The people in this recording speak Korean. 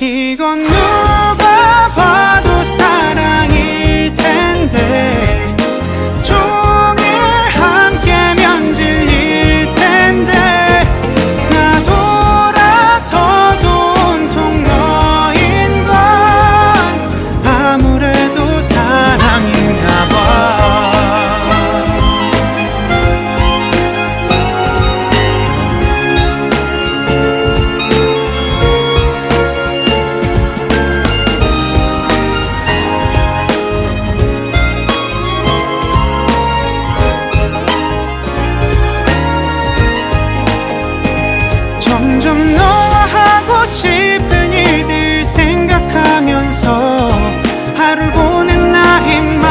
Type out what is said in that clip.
이건 누 점점 너와 하고 싶은 일들 생각하면서 하루 보낸 나 힘.